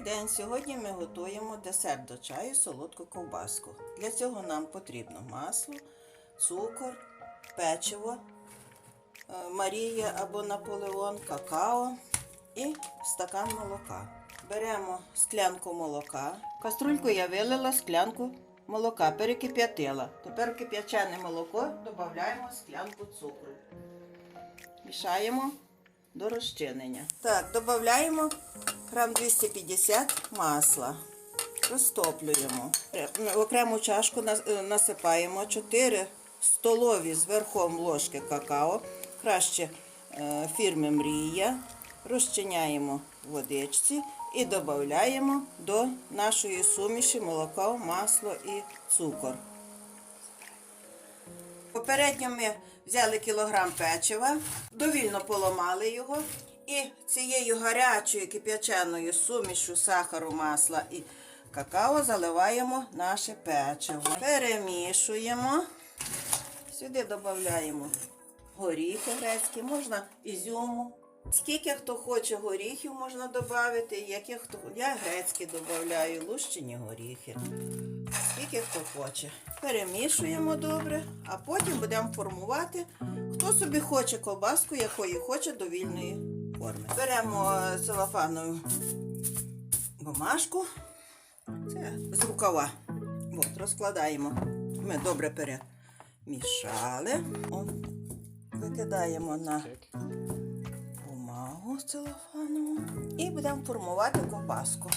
Добрий день! Сьогодні ми готуємо десерт до чаю солодку ковбаску. Для цього нам потрібно масло, цукор, печиво, е, Марія або Наполеон, какао і стакан молока. Беремо склянку молока. Каструльку я вилила склянку молока, перекип'ятила. Тепер в кип'ячене молоко додаємо склянку цукру. Мішаємо до розчинення. Так, додаємо грам 250 масла. Розтоплюємо. В окрему чашку е, насипаємо 4 столові з верхом ложки какао, краще е, фірми Мрія. Розчиняємо в водичці і додаємо до нашої суміші молоко, масло і цукор. Попередньо ми взяли кілограм печива, довільно поламали його і цією гарячою кип'яченою сумішю сахару, масла і какао заливаємо наше печиво. Перемішуємо. Сюди додаємо горіхи грецькі, можна ізюму. Скільки хто хоче горіхів можна додати, яких хто я грецькі додаю, лущені горіхи скільки хто хоче. Перемішуємо добре, а потім будемо формувати, хто собі хоче ковбаску, якої хоче довільної форми. Беремо целофанову бумажку, це з рукава. От, розкладаємо. Ми добре перемішали. О, викидаємо на бумагу целофанову і будемо формувати ковбаску.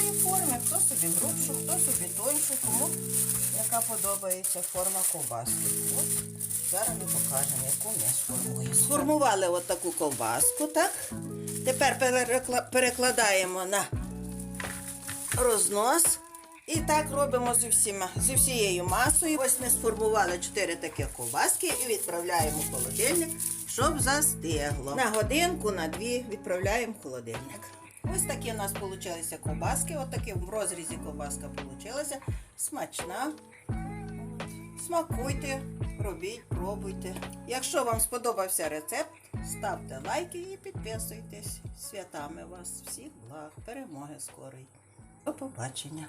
Любої форми, хто собі грубшу, хто собі тоньшу, кому яка подобається форма ковбаски. От зараз ми покажемо, яку ми сформуємо. Сформували от таку ковбаску, так? Тепер перекладаємо на рознос. І так робимо зі, всіма, зі всією масою. Ось ми сформували 4 такі ковбаски і відправляємо в холодильник, щоб застигло. На годинку, на дві відправляємо в холодильник. Ось такі у нас вийшли ковбаски. Ось такі в розрізі ковбаска вийшла. Смачна. Смакуйте, робіть, пробуйте. Якщо вам сподобався рецепт, ставте лайки і підписуйтесь. Святами вас всіх благ, перемоги скорої. До побачення!